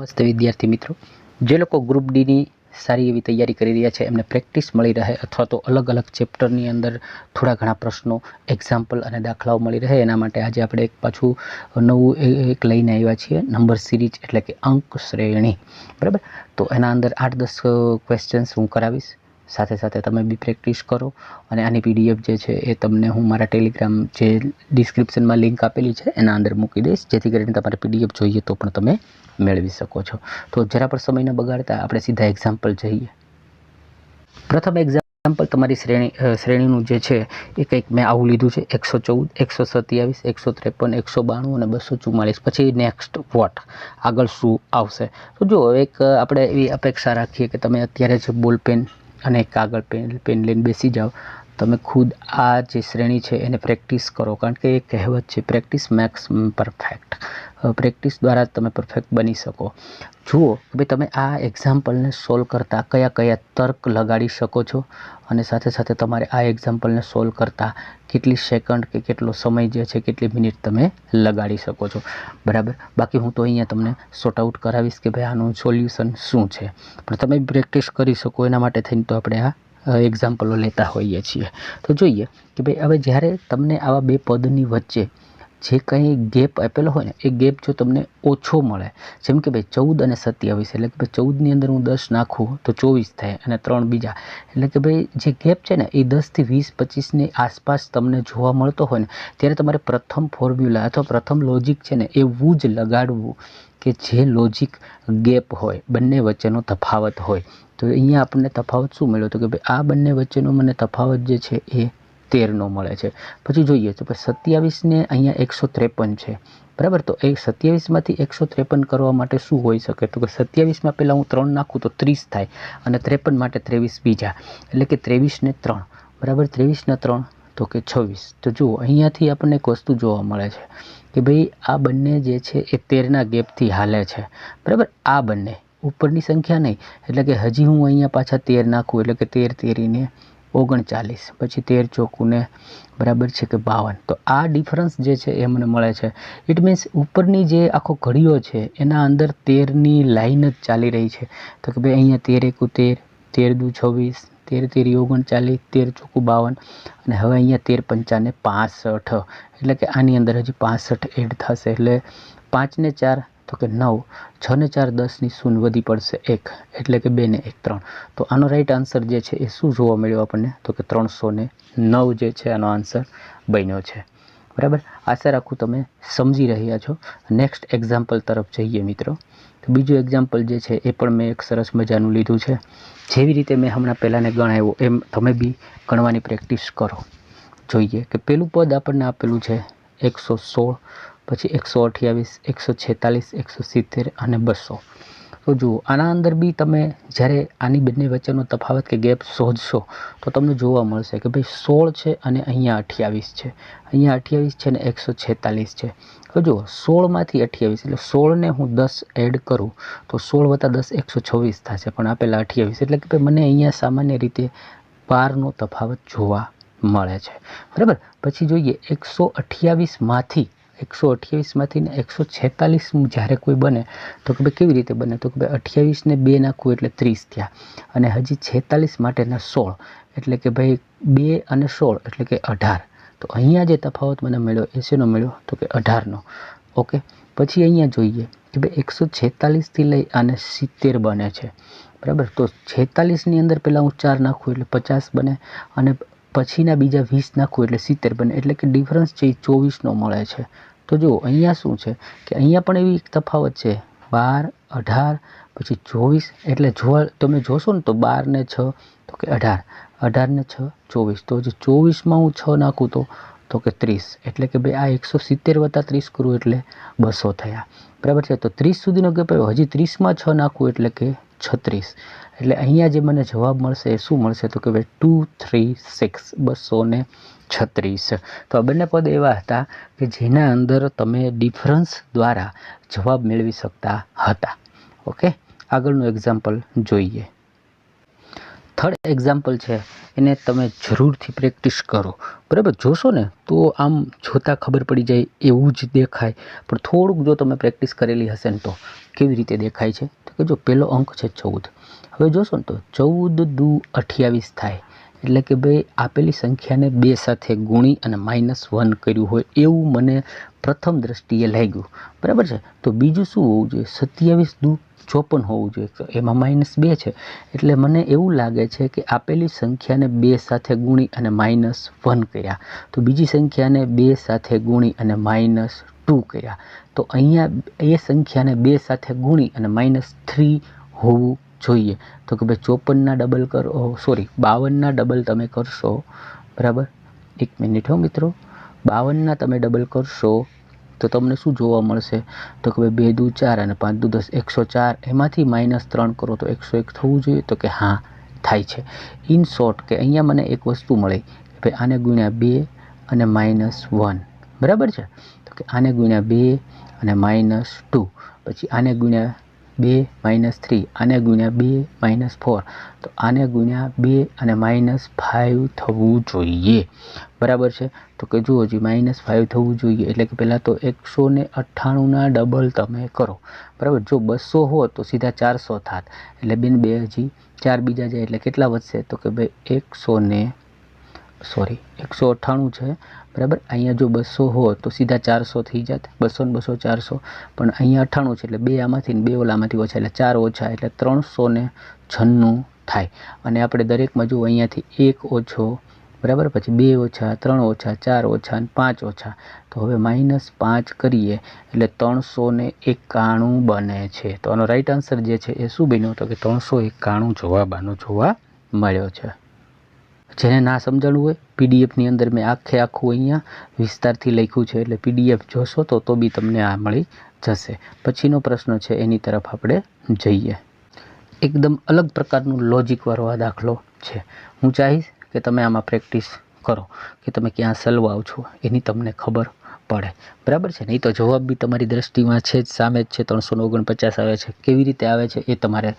નમસ્તે વિદ્યાર્થી મિત્રો, જે લોકો ગ્રુપ ડીની સારી એવી તૈયારી કરી રહ્યા છે, એમને પ્રેક્ટિસ મળી રહે અથવા તો અલગ અલગ ચેપ્ટરની અંદર થોડા ઘણા પ્રશ્નો એક્ઝામ્પલ અને દાખલાઓ મળી રહે. એના માટે આજે આપણે એક પાછું નવું એક લઈને આવ્યા છીએ નંબર સિરીઝ એટલે કે અંક શ્રેણી બરાબર? તો એના અંદર આઠ દસ ક્વેશ્ચન્સ હું કરાવીશ. સાથે સાથે તમે બી પ્રેક્ટિસ કરો. અને આની પીડીએફ જે છે એ તમને હું મારા ટેલિગ્રામ જે ડિસ્ક્રિપ્શનમાં લિંક આપેલી છે, એના અંદર મૂકી દઈશ. જેથી કરીને તમારે પીડીએફ જોઈએ તો પણ તમે મેળવી શકો છો. તો જરા પણ સમય ન બગાડતા આપણે સીધા એક્ઝામ્પલ જઈએ. પ્રથમ એક્ઝામ્પલ તમારી શ્રેણી શ્રેણીનું જે છે એ કંઈક મેં આવું લીધું છે. એકસો ચૌદ, એકસો સત્યાવીસ, એકસો ત્રેપન, એકસો બાણું અને બસો ચુમ્માલીસ. પછી નેક્સ્ટ વોટ આગળ શું આવશે? તો જો એક આપણે એવી અપેક્ષા રાખીએ કે તમે અત્યારે જ બોલ પેન અને કાગળ પેન પેન લઈને બેસી જાઓ. તમે ખુદ આ જે શ્રેણી છે એને પ્રેક્ટિસ કરો. કારણ કે એ કહેવત છે, પ્રેક્ટિસ મેક્સ પરફેક્ટ પ્રેક્ટિસ દ્વારા તમે પરફેક્ટ બની શકો. જુઓ કે ભાઈ તમે આ એક્ઝામ્પલને સોલ્વ કરતાં કયા કયા તર્ક લગાડી શકો છો અને સાથે સાથે તમારે આ એક્ઝામ્પલને સોલ્વ કરતાં કેટલી સેકન્ડ કે કેટલો સમય જે છે, કેટલી મિનિટ તમે લગાડી શકો છો. બરાબર? બાકી હું તો અહીંયા તમને સોર્ટ આઉટ કરાવીશ કે ભાઈ આનું સોલ્યુશન શું છે. પણ તમે પ્રેક્ટિસ કરી શકો, એના માટે થઈને તો આપણે આ એક્ઝામ્પલો લેતા હોઈએ છીએ. તો જોઈએ કે ભાઈ હવે જ્યારે તમને આવા બે પદની વચ્ચે જે કંઈ ગેપ આપેલો હોય ને, એ ગેપ જો તમને ઓછો મળે, જેમ કે ભાઈ ચૌદ અને સત્યાવીસ, એટલે કે ભાઈ ચૌદની અંદર હું દસ નાખું, તો ચોવીસ થાય અને ત્રણ બીજા. એટલે કે ભાઈ જે ગેપ છે ને, એ દસથી વીસ પચીસની આસપાસ તમને જોવા મળતો હોય ને, ત્યારે તમારે પ્રથમ ફોર્મ્યુલા અથવા પ્રથમ લોજિક છે ને, એવું જ લગાડવું કે જે લોજિક ગેપ હોય, બંને વચ્ચેનો તફાવત હોય. તો અહીંયા આપણને તફાવત શું મળ્યો તો કે ભાઈ આ બંને વચ્ચેનો મને તફાવત જે છે એ તેરનો મળે છે. પછી જોઈએ તો સત્યાવીસને અહીંયા એકસો ત્રેપન છે. બરાબર? તો એ સત્યાવીસમાંથી એકસો ત્રેપન કરવા માટે શું હોઈ શકે? તો કે સત્યાવીસમાં પહેલાં હું ત્રણ નાખું તો ત્રીસ થાય અને ત્રેપન માટે ત્રેવીસ બીજા. એટલે કે ત્રેવીસને ત્રણ. બરાબર? ત્રેવીસને ત્રણ તો કે છવ્વીસ. તો જુઓ, અહીંયાથી આપણને એક વસ્તુ જોવા મળે છે કે ભાઈ આ બંને જે છે એ તેરના ગેપથી હાલે છે. બરાબર? આ બંને. ઉપરની સંખ્યા નહીં. એટલે કે હજી હું અહીંયા પાછા તેર નાખું એટલે કે તેર તેરીને ઓગણચાલીસ, પછી તેર ચોકુને બરાબર છે કે બાવન. તો આ ડિફરન્સ જે છે એ મને મળે છે. ઇટ મીન્સ ઉપરની જે આખો ઘડીઓ છે, એના અંદર તેરની લાઈન જ ચાલી રહી છે. તો કે ભાઈ અહીંયા તેર એકુ તેર તેર દુ છવ્વીસ, તેર તેરી ઓગણચાલીસ, તેર ચોકુ બાવન, અને હવે અહીંયા તેર પંચાને પાસઠ. એટલે કે આની અંદર હજી પાસઠ એડ થશે. એટલે પાંચને ચાર તો કે નવ, છ ને ચાર દસની શૂન વધી પડશે એક, એટલે કે બે ને એક, ત્રણ. તો આનો રાઈટ આન્સર જે છે એ શું જોવા મળ્યો આપણને? તો કે ત્રણસો ને નવ જે છે આનો આન્સર બન્યો છે. બરાબર? આશા રાખું તમે સમજી રહ્યા છો. નેક્સ્ટ એક્ઝામ્પલ તરફ જઈએ મિત્રો. તો બીજું એક્ઝામ્પલ જે છે એ પણ મેં એક સરસ મજાનું લીધું છે. જેવી રીતે મેં હમણાં પહેલાંને ગણાવ્યો, એમ તમે બી ગણવાની પ્રેક્ટિસ કરો. જોઈએ કે પેલું પદ આપણને આપેલું છે એકસો સોળ પછી એકસો અઠ્યાવીસ, એકસો છેતાલીસ, એકસો સિત્તેર અને બસો. તો જુઓ, આના અંદર બી તમે જ્યારે આની બંને વચ્ચેનો તફાવત કે ગેપ શોધશો, તો તમને જોવા મળશે કે ભાઈ સોળ છે અને અહીંયા અઠ્યાવીસ છે. અહીંયા અઠ્યાવીસ છે ને એકસો છેતાલીસ છે. તો જુઓ, સોળમાંથી અઠ્યાવીસ, એટલે સોળને હું દસ એડ કરું, તો સોળ વત્તા દસ એકસો છવ્વીસ થશે. પણ આપેલા અઠ્યાવીસ, એટલે કે ભાઈ મને અહીંયા સામાન્ય રીતે બારનો તફાવત જોવા મળે છે. બરાબર? પછી જોઈએ, એકસો અઠ્યાવીસમાંથી એકસો અઠ્યાવીસમાંથી ને એકસો છેતાલીસ જ્યારે કોઈ બને, તો કે ભાઈ કેવી રીતે બને? તો કે ભાઈ અઠ્યાવીસને બે નાખવું એટલે ત્રીસ થયા. અને હજી છેતાલીસ માટેના સોળ, એટલે કે ભાઈ બે અને સોળ, એટલે કે અઢાર. તો અહીંયા જે તફાવત મને મળ્યો એ શેનો મળ્યો, તો કે અઢારનો. ઓકે? પછી અહીંયા જોઈએ કે ભાઈ એકસો છેતાલીસથી લઈ અને સિત્તેર બને છે. બરાબર? તો છેતાલીસની અંદર પહેલાં હું ચાર નાખું એટલે પચાસ બને, અને પછીના બીજા વીસ નાખું એટલે સિત્તેર બને. એટલે કે ડિફરન્સ છે એ ચોવીસનો મળે છે. તો જુઓ, અહીંયા શું છે કે અહીંયા પણ એવી એક તફાવત છે. બાર, અઢાર, પછી ચોવીસ, એટલે જોવા તમે જોશો ને તો બાર ને છ, તો કે અઢાર. અઢાર ને છ, ચોવીસ. તો જે ચોવીસમાં હું છ નાખું તો તો કે ત્રીસ. એટલે કે ભાઈ આ એકસો સિત્તેર વત્તા ત્રીસ કરું એટલે બસો થયા. બરાબર છે? તો ત્રીસ સુધીનો ગેપ આવ્યો હજી ત્રીસમાં છ નાખવું એટલે કે છત્રીસ. એટલે અહીંયા જે મને જવાબ મળશે, એ શું મળશે તો કે ભાઈ ટુ થ્રી સિક્સ બસો ને છત્રીસ. તો આ બંને પદ એવા હતા કે જેના અંદર તમે ડિફરન્સ દ્વારા જવાબ મેળવી શકતા હતા. ઓકે? આગળનું એક્ઝામ્પલ જોઈએ. થર્ડ એક્ઝામ્પલ છે, એને તમે જરૂરથી પ્રેક્ટિસ કરો. બરાબર? જોશો ને તો આમ જોતાં ખબર પડી જાય એવું જ દેખાય. પણ થોડુંક જો તમે પ્રેક્ટિસ કરેલી હશે ને તો કેવી રીતે દેખાય છે? તો કે જો પહેલો અંક છે ચૌદ. હવે જોશો ને તો ચૌદ દુ અઠ્યાવીસ થાય. એટલે કે ભાઈ આપેલી સંખ્યાને બે સાથે ગુણી અને માઇનસ વન કર્યું હોય એવું મને પ્રથમ દ્રષ્ટિએ લાગ્યું. બરાબર છે? તો બીજું શું હોવું જોઈએ? સત્યાવીસ દુ ચોપન હોવું જોઈએ. તો એમાં માઇનસ બે છે. એટલે મને એવું લાગે છે કે આપેલી સંખ્યાને બે સાથે ગુણી અને માઇનસ વન કર્યા. તો બીજી સંખ્યાને બે સાથે ગુણી અને માઇનસ ટુ કર્યા. તો અહીંયા એ સંખ્યાને બે સાથે ગુણી અને માઇનસ થ્રી હોવું જોઈએ. તો કે ભાઈ ચોપનના ડબલ કરો. સોરી બાવનના ડબલ તમે કરશો. બરાબર? એક મિનિટ હો મિત્રો. બાવનના તમે ડબલ કરશો, તો તમને શું જોવા મળશે? તો કે ભાઈ બે દુ ચાર અને પાંચ દુ દસ, એકસો ચાર, એમાંથી માઇનસ ત્રણ કરો તો એકસો એક થવું જોઈએ? તો કે હા, થાય છે. ઇન શોર્ટ કે અહીંયા મને એક વસ્તુ મળી, કે ભાઈ આને ગુણ્યા બે અને માઇનસ વન બરાબર છે? તો કે આને ગુણ્યા બે અને માઇનસ ટુ પછી આને ગુણ્યા બે માઇનસ થ્રી આને ગુણ્યા બે માઇનસ ફોર તો આને ગુણ્યા બે અને માઇનસ ફાઇવ થવું જોઈએ. બરાબર છે? તો કે જુઓ હજી માઇનસ ફાઇવ થવું જોઈએ. એટલે કે પહેલાં તો એકસો ને અઠ્ઠાણુંના ડબલ તમે કરો. બરાબર? જો બસો હો તો સીધા ચારસો થાત. એટલે બેન બે હજી ચાર બીજા જાય એટલે કેટલા વધશે? તો કે ભાઈ એકસો ને સોરી, એકસો અઠ્ઠાણું છે. બરાબર? અહીંયા જો બસો હો તો સીધા ચારસો થઈ જાત. બસો ને બસો ચારસો. પણ અહીંયા અઠ્ઠાણું છે એટલે બે આમાંથી ને બે ઓલામાંથી ઓછા. એટલે ચાર ઓછા એટલે ત્રણસો ને છન્નું થાય. અને આપણે દરેકમાં જો અહીંયાથી એક ઓછો, બરાબર? પછી બે ઓછા, ત્રણ ઓછા, ચાર ઓછા અને પાંચ ઓછા. તો હવે માઇનસ પાંચ કરીએ એટલે ત્રણસો ને એકાણું બને છે. તો આનો રાઈટ આન્સર જે છે એ શું બન્યો? તો કે ત્રણસો એકાણું જવાબ આનો જોવા મળ્યો છે. જેને ના સમજાણું હોય પીડીએફની અંદર મેં આખે આખું અહીંયા વિસ્તારથી લખ્યું છે, એટલે પીડીએફ જોશો તો તો બી તમને આ મળી જશે. પછીનો પ્રશ્ન છે, એની તરફ આપણે જઈએ. એકદમ અલગ પ્રકારનું લોજિકવાળો આ દાખલો છે. હું ચાહીશ કે તમે આમાં પ્રેક્ટિસ કરો, કે તમે ક્યાં સલવાવ છો, એની તમને ખબર પડે. બરાબર છે? નહીં તો જવાબ બી તમારી દ્રષ્ટિમાં છે જ, સામે જ છે ત્રણસો ઓગણપચાસ આવે છે. કેવી રીતે આવે છે એ તમારે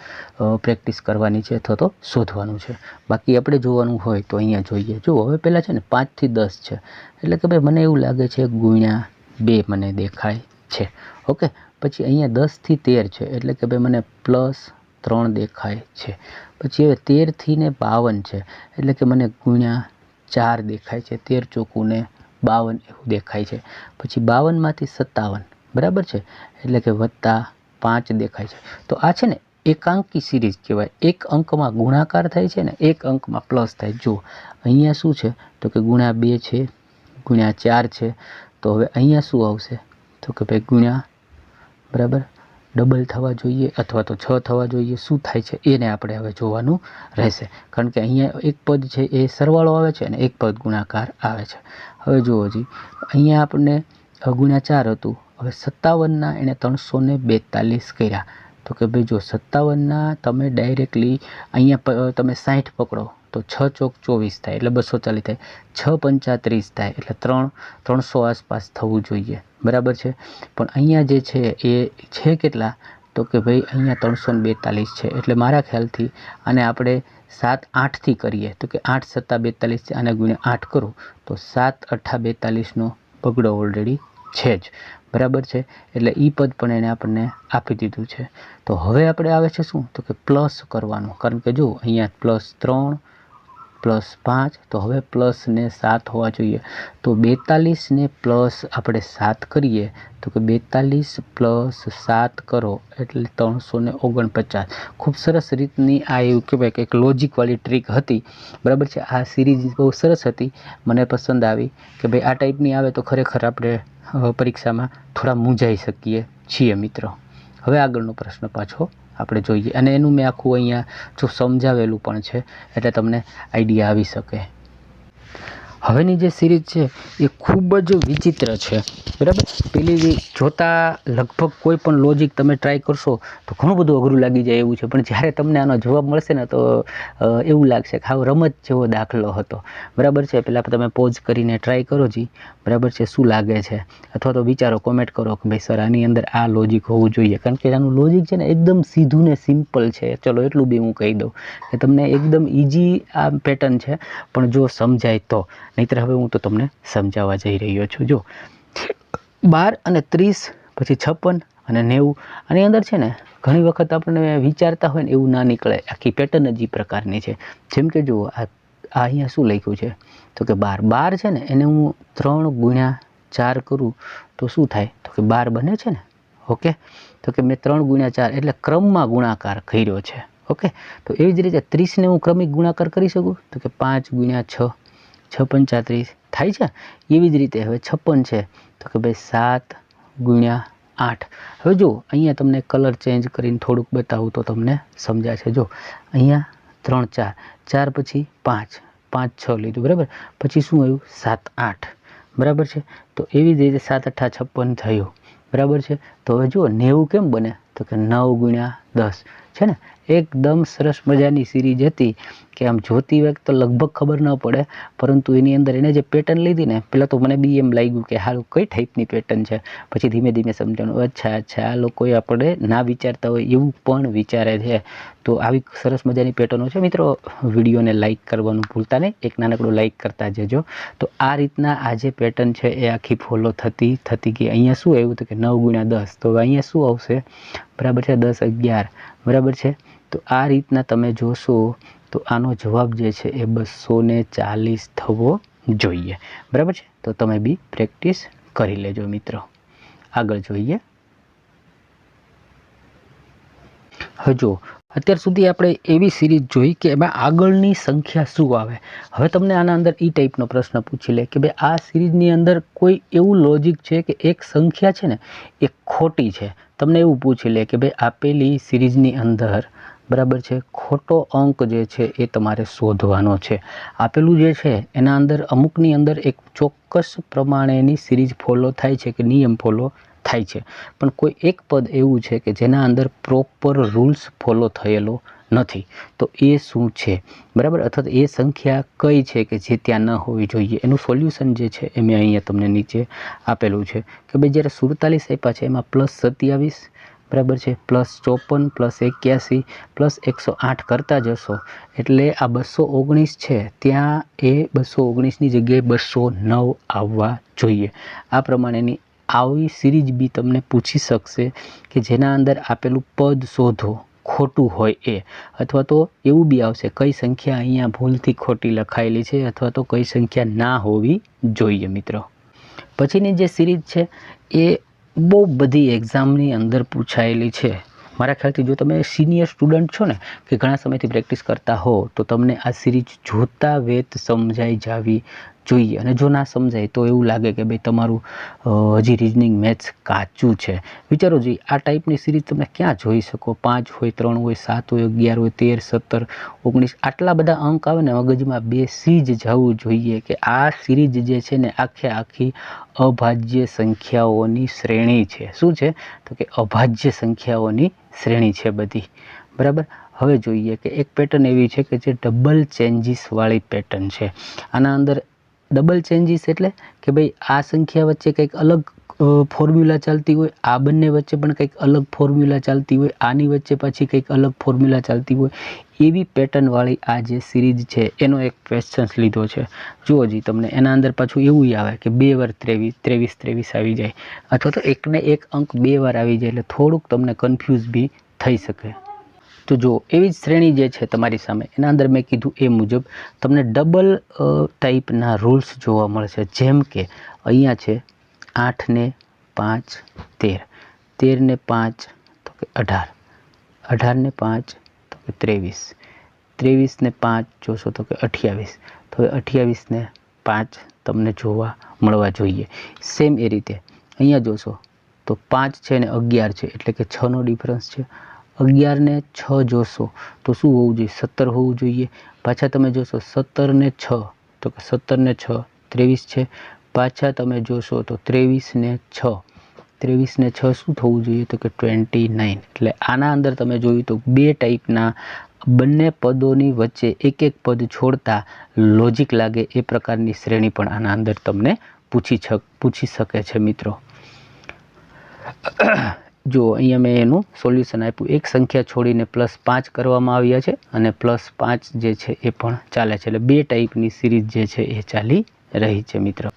પ્રેક્ટિસ કરવાની છે અથવા તો શોધવાનું છે. બાકી આપણે જોવાનું હોય તો અહીંયા જોઈએ. જો, હવે પહેલાં છે ને પાંચથી દસ છે. એટલે કે ભાઈ મને એવું લાગે છે ગુણ્યા બે મને દેખાય છે. ઓકે? પછી અહીંયા દસથી તેર છે. એટલે કે ભાઈ મને પ્લસ ત્રણ દેખાય છે. પછી હવે તેરથી ને બાવન છે. એટલે કે મને ગુણ્યા ચાર દેખાય છે. તેર ચોખ્ખું ને બાવન એવું દેખાય છે. પછી બાવનમાંથી સત્તાવન, બરાબર છે? એટલે કે વત્તા પાંચ દેખાય છે. તો આ છે ને એકાંકી સિરીઝ કહેવાય. એક અંકમાં ગુણાકાર થાય છે ને એક અંકમાં પ્લસ થાય. જુઓ, અહીંયા શું છે? તો કે ગુણ્યા બે છે, ગુણ્યા ચાર છે. તો હવે અહીંયા શું આવશે? તો કે ભાઈ ગુણ્યા, બરાબર? ડબલ થવા જોઈએ અથવા તો છ થવા જોઈએ. શું થાય છે? એને આપણે હવે જોવાનું રહેશે. કારણ કે અહીંયા એક પદ છે એ સરવાળો આવે છે અને એક પદ ગુણાકાર આવે છે. હવે જુઓ જી, અહીંયા આપણને ગુણ્યા ચાર હતું. હવે સત્તાવનના એણે ત્રણસો ને બેતાલીસ કર્યા. તો કે ભાઈ જો સત્તાવનના તમે ડાયરેક્ટલી અહીંયા તમે સાઠ પકડો, તો છ ચોક ચોવીસ થાય, એટલે બસો ચાલીસ થાય. છ પંચાત્રીસ થાય, એટલે ત્રણ, ત્રણસો આસપાસ થવું જોઈએ. બરાબર છે? પણ અહીંયા જે છે, એ છે કેટલા? તો કે ભાઈ અહીંયા ત્રણસો બેતાલીસ છે. એટલે મારા ખ્યાલથી આને આપણે સાત આઠથી કરીએ. તો કે આઠ સત્તા બેતાલીસ છે, આને ગુણ્યા આઠ કરો, તો સાત અઠ્ઠા બેતાલીસનો બગડો ઓલરેડી છે જ. બરાબર છે? એટલે એ પદ પણ એને આપણને આપી દીધું છે. તો હવે આપણે આવે છે શું? તો કે પ્લસ કરવાનું. કારણ કે જો અહીંયા પ્લસ ત્રણ પ્લસ પાંચ, તો હવે પ્લસને સાત હોવા જોઈએ. તો બેતાલીસને પ્લસ આપણે સાત કરીએ, તો કે બેતાલીસ પ્લસ સાત કરો, એટલે ત્રણસો ને ઓગણપચાસ. ખૂબ સરસ રીતની આ એવું કહેવાય કે એક લોજિકવાળી ટ્રીક હતી. બરાબર છે? આ સિરીઝ બહુ સરસ હતી. મને પસંદ આવી કે ભાઈ આ ટાઈપની આવે તો ખરેખર આપણે પરીક્ષામાં થોડા મૂંઝાઈ શકીએ છીએ મિત્રો. હવે આગળનો પ્રશ્ન પાછો. આપણે જોઈએ. અને એનું મેં આખું અહીંયા જો સમજાવેલું પણ છે, એટલે તમને આઈડિયા આવી શકે. હવેની જે સિરીઝ છે, એ ખૂબ જ વિચિત્ર છે. બરાબર? પેલી જોતાં લગભગ કોઈ પણ લોજિક તમે ટ્રાય કરશો, તો ઘણું બધું અઘરું લાગી જાય એવું છે. પણ જ્યારે તમને આનો જવાબ મળશે ને, તો એવું લાગશે કે હાવ રમત જેવો દાખલો હતો. બરાબર છે? પહેલાં તમે પોઝ કરીને ટ્રાય કરો જી. બરાબર છે? શું લાગે છે? અથવા તો વિચારો કોમેન્ટ કરો કે ભાઈ, સર, આની અંદર આ લોજિક હોવું જોઈએ. કારણ કે આનું લોજિક છે ને, એકદમ સીધું ને સિમ્પલ છે. ચલો, એટલું બી હું કહી દઉં કે તમને એકદમ ઇઝી આ પેટર્ન છે. પણ જો સમજાય તો. નહીંતર હવે હું તો તમને સમજાવવા જઈ રહ્યો છું. જો, બાર અને ત્રીસ, પછી છપ્પન અને નેવું, આની અંદર છે ને, ઘણી વખત આપણે વિચારતા હોય ને એવું ના નીકળે. આખી પેટર્ન જ પ્રકારની છે. જેમ કે જુઓ, આ આ અહીંયા શું લખ્યું છે? તો કે બાર બાર છે ને, એને હું ત્રણ ગુણ્યા ચાર કરું તો શું થાય? તો કે બાર બને છે ને, ઓકે? તો કે મેં ત્રણ ગુણ્યા ચાર એટલે ક્રમમાં ગુણાકાર કર્યો છે, ઓકે? તો એવી જ રીતે ત્રીસને હું ક્રમિક ગુણાકાર કરી શકું? તો કે પાંચ ગુણ્યા છ છ ચાત્રીસ થાય છે? એવી જ રીતે હવે છપ્પન છે. તો કે ભાઈ સાત ગુણ્યા આઠ. હવે જો અહીંયા તમને કલર ચેન્જ કરીને થોડુંક બતાવું તો તમને સમજાશે. જો અહીંયા ત્રણ ચાર ચાર પછી પાંચ પાંચ છ લીધું, બરાબર? પછી શું આવ્યું? સાત આઠ. બરાબર છે? તો એવી જ રીતે સાત અઠ્ઠા છપ્પન થયું. બરાબર છે? તો હવે જુઓ, નેવું કેમ બને? તો કે નવ ગુણ્યા દસ. છે ને? એકદમ સરસ મજાની સિરીઝ હતી કે આમ જોતી વખત તો લગભગ ખબર ન પડે, પરંતુ એની અંદર એણે જે પેટર્ન લીધી ને પહેલાં તો મને બી એમ લાગ્યું કે હાલ કઈ ટાઈપની પેટર્ન છે? પછી ધીમે ધીમે સમજાણું, અચ્છા અચ્છા, આ લોકોએ આપણે ના વિચારતા હોય એવું પણ વિચારે છે. તો આવી સરસ મજાની પેટર્નો છે. મિત્રો, વિડીયોને લાઇક કરવાનું ભૂલતા નહીં, એક નાનકડું લાઇક કરતા જજો. તો આ રીતના આ જે પેટર્ન છે એ આખી ફોલો થતી થતી ગઈ. અહીંયા શું આવ્યું તો કે નવ ગુણ્યા દસ? તો અહીંયા શું આવશે? બરાબર છે દસ અગિયાર. બરાબર છે? તો આ રીતના તમે જોશો તો આનો જવાબ જે છે એ બસો ચાલીસ થવો જોઈએ. બરાબર છે? તો તમે બી પ્રેક્ટિસ કરી લેજો મિત્રો. આગળ જોઈએ. હજુ, અત્યાર સુધી આપણે એવી સિરીઝ જોઈ કે એમાં આગળની સંખ્યા શું આવે? હવે તમને આના અંદર એ ટાઈપનો પ્રશ્ન પૂછી લે કે ભાઈ આ સિરીઝની અંદર કોઈ એવું લોજિક છે કે એક સંખ્યા છે ને, એ ખોટી છે? તમને એવું પૂછી લે કે ભાઈ આપેલી સિરીઝની અંદર બરાબર છે? ખોટો અંક જે છે એ તમારે શોધવાનો છે. આપેલું જે છે, એના અંદર અમુકની અંદર એક ચોક્કસ પ્રમાણેની સિરીઝ ફોલો થાય છે કે નિયમ ફોલો થાય છે. પણ કોઈ એક પદ એવું છે કે જેના અંદર પ્રોપર રૂલ્સ ફોલો થયેલો નથી. તો એ શું છે? બરાબર? અથવા એ સંખ્યા કઈ છે કે જે ત્યાં ન હોવી જોઈએ? એનું સોલ્યુશન જે છે એ મેં અહીંયા તમને નીચે આપેલું છે કે ભાઈ જ્યારે સુડતાલીસ આપ્યા છે, એમાં પ્લસ સત્યાવીસ બરાબર છે? પ્લસ ચોપન, પ્લસ એક્યાસી, પ્લસ એકસો આઠ કરતા જશો. એટલે આ બસો ઓગણીસ છે, ત્યાં એ બસો ઓગણીસની જગ્યાએ બસો નવ આવવા જોઈએ. આ પ્રમાણેની આવી સિરીઝ બી તમને પૂછી શકશે કે જેના અંદર આપેલું પદ શોધો, ખોટું હોય એ. અથવા તો એવું બી આવશે, કઈ સંખ્યા અહીંયા ભૂલથી ખોટી લખાયેલી છે અથવા તો કઈ સંખ્યા ના હોવી જોઈએ મિત્રો. પછીની જે સિરીઝ છે, એ બહુ બધી એક્ઝામની અંદર પૂછાયેલી છે. મારા ખ્યાલથી જો તમે સિનિયર સ્ટુડન્ટ છો ને, કે ઘણા સમયથી પ્રેક્ટિસ કરતા હો, તો તમને આ સિરીઝ જોતા વેત સમજાઈ જાવી. જોઈએ. અને જો ના સમજાય તો એવું લાગે કે ભાઈ તમારું હજી રિઝનિંગ મેથ્સ કાચું છે. વિચારો જોઈએ આ ટાઈપની સિરીઝ તમે ક્યાં જોઈ શકો? પાંચ હોય, ત્રણ હોય, સાત હોય, અગિયાર હોય, તેર, સત્તર, ઓગણીસ, આટલા બધા અંક આવે ને મગજમાં બેસી જ જવું જોઈએ કે આ સિરીઝ જે છે ને આખે આખી અભાજ્ય સંખ્યાઓની શ્રેણી છે. શું છે? તો કે અભાજ્ય સંખ્યાઓની શ્રેણી છે બધી. બરાબર? હવે જોઈએ કે એક પેટર્ન એવી છે કે જે ડબલ ચેન્જીસવાળી પેટર્ન છે. આના અંદર ડબલ ચેન્જીસ એટલે કે ભાઈ આ સંખ્યા વચ્ચે કંઈક અલગ ફોર્મ્યુલા ચાલતી હોય, આ બંને વચ્ચે પણ કંઈક અલગ ફોર્મ્યુલા ચાલતી હોય, આની વચ્ચે પછી કંઈક અલગ ફોર્મ્યુલા ચાલતી હોય, એવી પેટર્નવાળી આ જે સિરીઝ છે, એનો એક ક્વેશ્ચન્સ લીધો છે. જુઓ જી, તમને એના અંદર પાછું એવું આવે કે બે વાર ત્રેવીસ ત્રેવીસ ત્રેવીસ આવી જાય, અથવા તો એકને એક અંક બે વાર આવી જાય, એટલે થોડુંક તમને કન્ફ્યુઝ બી થઈ શકે. તો જો એવી જ શ્રેણી જે છે તમારી સામે, એના અંદર મેં કીધું એ મુજબ તમને ડબલ ટાઈપના રૂલ્સ જોવા મળશે. જેમ કે અહીંયા છે આઠ ને પાંચ, તેર. તેર ને પાંચ, તો કે અઢાર. અઢાર ને પાંચ, તો કે ત્રેવીસ. ત્રેવીસ ને પાંચ, જોશો તો કે અઠ્યાવીસ. તો હવે અઠ્યાવીસ ને પાંચ તમને જોવા મળવા જોઈએ. સેમ એ રીતે. અહીંયા જોશો, તો પાંચ છે ને અગિયાર છે, એટલે કે છનો ડિફરન્સ છે. અગિયાર ને છ જોશો. તો શું હોવું જોઈએ? સત્તર હોવું જોઈએ. પાછા તમે જોશો સત્તર ને છ. તો કે સત્તર ને છ, ત્રેવીસ છે. પાછા તમે જોશો તો ત્રેવીસ ને છ. ત્રેવીસને છ શું થવું જોઈએ? તો કે ટ્વેન્ટી નાઇન. એટલે આના અંદર તમે જોયું તો બે ટાઈપના બંને પદોની વચ્ચે એક એક પદ છોડતા લોજિક લાગે એ પ્રકારની શ્રેણી પણ આના અંદર તમને પૂછી પૂછી શકે છે મિત્રો. જો અહીંયા મેં એનું સોલ્યુશન આપ્યું. એક સંખ્યા છોડીને પ્લસ પાંચ કરવામાં આવ્યા છે અને પ્લસ પાંચ જે છે એ પણ ચાલે છે. એટલે બે ટાઈપની સિરીઝ જે છે એ ચાલી રહી છે મિત્રો.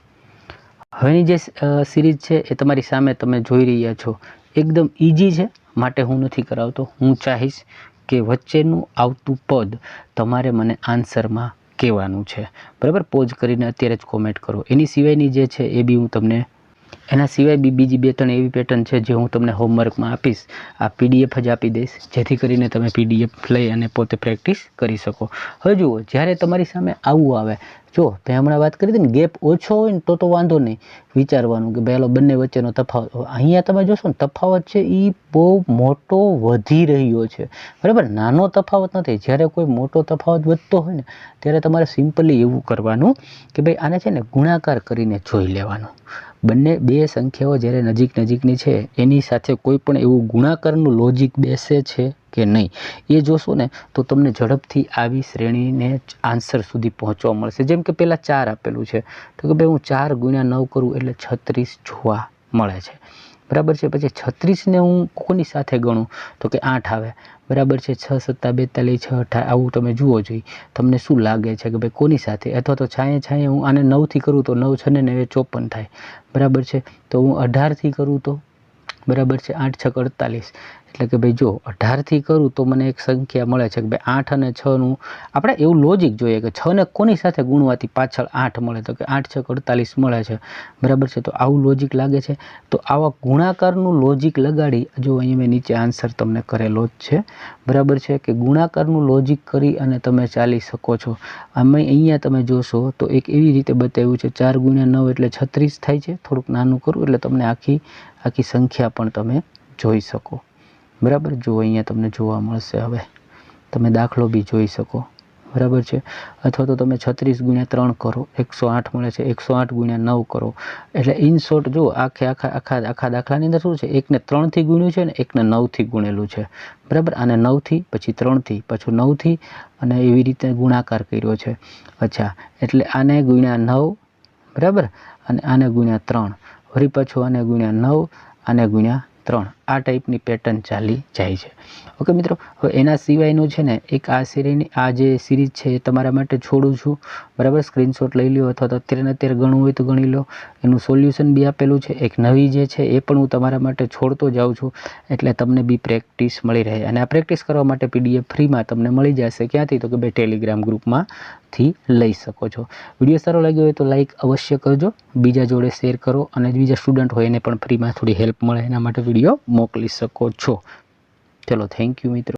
હવેની જે સિરીઝ છે એ તમારી સામે તમે જોઈ રહ્યા છો. એકદમ ઇઝી છે. માટે હું નથી કરાવતો. હું ચાહીશ કે વચ્ચેનું આવતું પદ તમારે મને આન્સરમાં કહેવાનું છે. બરાબર? પોઝ કરીને અત્યારે જ કોમેન્ટ કરો. એની સિવાયની જે છે એ બી હું તમને એના સિવાય બી બીજી બે ત્રણ એવી પેટર્ન છે જે હું તમને હોમવર્કમાં આપીશ. આ પીડીએફ જ આપી દઈશ, જેથી કરીને તમે પીડીએફ લઈ અને પોતે પ્રેક્ટિસ કરી શકો. હવે જુઓ, જ્યારે તમારી સામે આવું આવે, જો મેં હમણાં વાત કરી હતી ને ગેપ ઓછો હોય ને, તો તો વાંધો નહીં, વિચારવાનું કે પહેલો બંને વચ્ચેનો તફાવત. અહીંયા તમે જોશો ને, તફાવત છે એ બહુ મોટો વધી રહ્યો છે. બરાબર? નાનો તફાવત નથી. જ્યારે કોઈ મોટો તફાવત વધતો હોય ને, ત્યારે તમારે સિમ્પલી એવું કરવાનું કે ભાઈ, આને છે ને ગુણાકાર કરીને જોઈ લેવાનું. બંને બે સંખ્યાઓ જ્યારે નજીક નજીકની છે, એની સાથે કોઈ પણ એવું ગુણાકારનું લોજિક બેસે છે કે નહીં? એ જોશો ને, તો તમને ઝડપથી આવી શ્રેણીને આન્સર સુધી પહોંચવા મળશે. જેમ કે પહેલાં ચાર આપેલું છે. તો કે ભાઈ હું ચાર ગુણ્યા નવ કરું એટલે છત્રીસ જોવા મળે છે. બરાબર છે? પછી છત્રીસને હું કોની સાથે ગણું? તો કે આઠ આવે. બરાબર છે, છ સત્તા, બેતાલીસ, છ અઠા, આવું તમે જુઓ જોઈએ તમને શું લાગે છે કે ભાઈ કોની સાથે? અથવા તો છાંયે છાંયે હું આને નવથી કરું તો નવ છ ને નવે ચોપન થાય. બરાબર છે? તો હું અઢારથી કરું તો? બરાબર છે, આઠ છ અડતાલીસ. એટલે કે ભાઈ જો અઢારથી કરું તો મને એક સંખ્યા મળે છે કે ભાઈ આઠ અને છનું આપણે એવું લોજિક જોઈએ કે છને કોની સાથે ગુણવાથી પાછળ આઠ મળે તો કે આઠ છ અડતાલીસ મળે છે. બરાબર છે? તો આવું લોજિક લાગે છે. તો આવા ગુણાકારનું લોજિક લગાડી, જો અહીં મેં નીચે આન્સર તમને કરેલો જ છે. બરાબર છે કે ગુણાકારનું લોજિક કરી અને તમે ચાલી શકો છો. અમે અહીંયા તમે જોશો તો એક એવી રીતે બતાવ્યું છે, ચાર ગુણ્યા નવ એટલે છત્રીસ થાય છે. થોડુંક નાનું કરું એટલે તમને આખી આખી સંખ્યા પણ તમે જોઈ શકો. બરાબર? જો અહીંયા તમને જોવા મળશે હવે. તમે દાખલો બી જોઈ શકો. બરાબર છે? અથવા તો તમે છત્રીસ ગુણ્યા ત્રણ કરો, એકસો આઠ મળે છે, એકસો આઠ ગુણ્યા નવ કરો. એટલે ઇન શોર્ટ જો આખે આખા આખા આખા દાખલાની અંદર શું છે? એકને ત્રણથી ગુણ્યું છે ને એકને નવથી ગુણેલું છે. બરાબર? આને નવથી, પછી ત્રણથી, પછી નવથી અને એવી રીતે ગુણાકાર કર્યો છે. અચ્છા, એટલે આને ગુણ્યા નવ, બરાબર? અને આને ગુણ્યા ત્રણ. વળી પાછું આને ગુણ્યા નવ, આને ગુણ્યા ત્રણ. આ ટાઈપની પેટર્ન ચાલી જાય છે. ઓકે, મિત્રો, હવે એના સિવાયનું છે ને, એક આ સિરીની આ જે સિરીઝ છે એ તમારા માટે છોડું છું. બરાબર? સ્ક્રીનશોટ લઈ લો અથવા તો અત્યારે અત્યારે ગણવું હોય તો ગણી લો. એનું સોલ્યુશન બી આપેલું છે. એક નવી જે છે એ પણ હું તમારા માટે છોડતો જાઉં છું. એટલે તમને બી પ્રેક્ટિસ મળી રહે. અને આ પ્રેક્ટિસ કરવા માટે પીડીએફ ફ્રીમાં તમને મળી જશે ક્યાંથી? તો કે ભાઈ ટેલિગ્રામ ગ્રુપમાંથી લઈ શકો છો. વીડિયો સારો લાગ્યો હોય તો લાઇક અવશ્ય કરજો. બીજા જોડે શેર કરો અને બીજા સ્ટુડન્ટ હોય એને પણ ફ્રીમાં થોડી હેલ્પ મળે એના માટે વીડિયો મોકલી શકો છો. ચલો થેન્ક યુ મિત્રો.